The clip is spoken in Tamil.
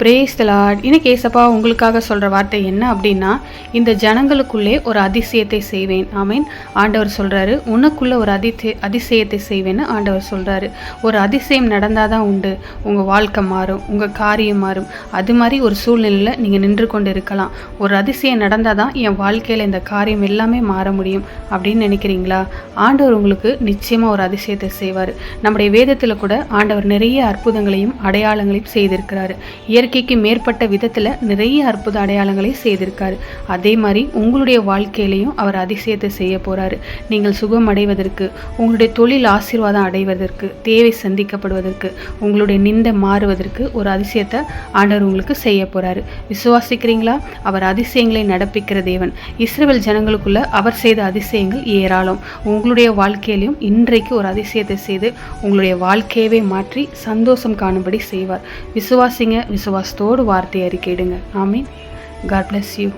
பிரேஸ் தலாட் இன்னைக்கு ஏசப்பா உங்களுக்காக சொல்கிற வார்த்தை என்ன அப்படின்னா இந்த ஜனங்களுக்குள்ளே ஒரு அதிசயத்தை செய்வேன். ஆமீன். ஆண்டவர் சொல்கிறாரு உனக்குள்ளே ஒரு அதிசய அதிசயத்தை செய்வேன்னு ஆண்டவர் சொல்கிறாரு ஒரு அதிசயம் நடந்தால் தான் உண்டு. உங்கள் வாழ்க்கை மாறும். உங்கள் காரியம் மாறும். அது மாதிரி ஒரு சூழ்நிலையில் நீங்கள் நின்று கொண்டு இருக்கலாம். ஒரு அதிசயம் நடந்தால் தான் என் வாழ்க்கையில் இந்த காரியம் எல்லாமே மாற முடியும். அப்படின்னு நினைக்கிறீங்களா? ஆண்டவர் உங்களுக்கு நிச்சயமாக ஒரு அதிசயத்தை செய்வார். நம்முடைய வேதத்தில் கூட ஆண்டவர் நிறைய அற்புதங்களையும் அடையாளங்களையும் செய்திருக்கிறாரு. இயற்கைக்கு மேற்பட்ட விதத்தில் நிறைய அற்புத அடையாளங்களை செய்திருக்காரு. அதே மாதிரி உங்களுடைய வாழ்க்கையிலையும் அவர் அதிசயத்தை செய்ய போகிறாரு நீங்கள் சுகம் அடைவதற்கு உங்களுடைய தொழில் ஆசீர்வாதம் அடைவதற்கு தேவை சந்திக்கப்படுவதற்கு உங்களுடைய நிந்தை மாறுவதற்கு ஒரு அதிசயத்தை ஆண்டவர் உங்களுக்கு செய்ய போகிறாரு விசுவாசிக்கிறீங்களா? அவர் அதிசயங்களை நடப்பிக்கிற தேவன். இஸ்ரேல் ஜனங்களுக்குள்ள அவர் செய்த அதிசயங்கள் ஏராளம். உங்களுடைய வாழ்க்கையிலையும் இன்றைக்கு ஒரு அதிசயத்தை செய்து உங்களுடைய வாழ்க்கையவே மாற்றி சந்தோஷம் காணும்படி செய்வார். விசுவாசிங்க. விசுவாசத்தோடு வார்த்தை அறிக்கையிடுங்க. ஆமீன். God bless you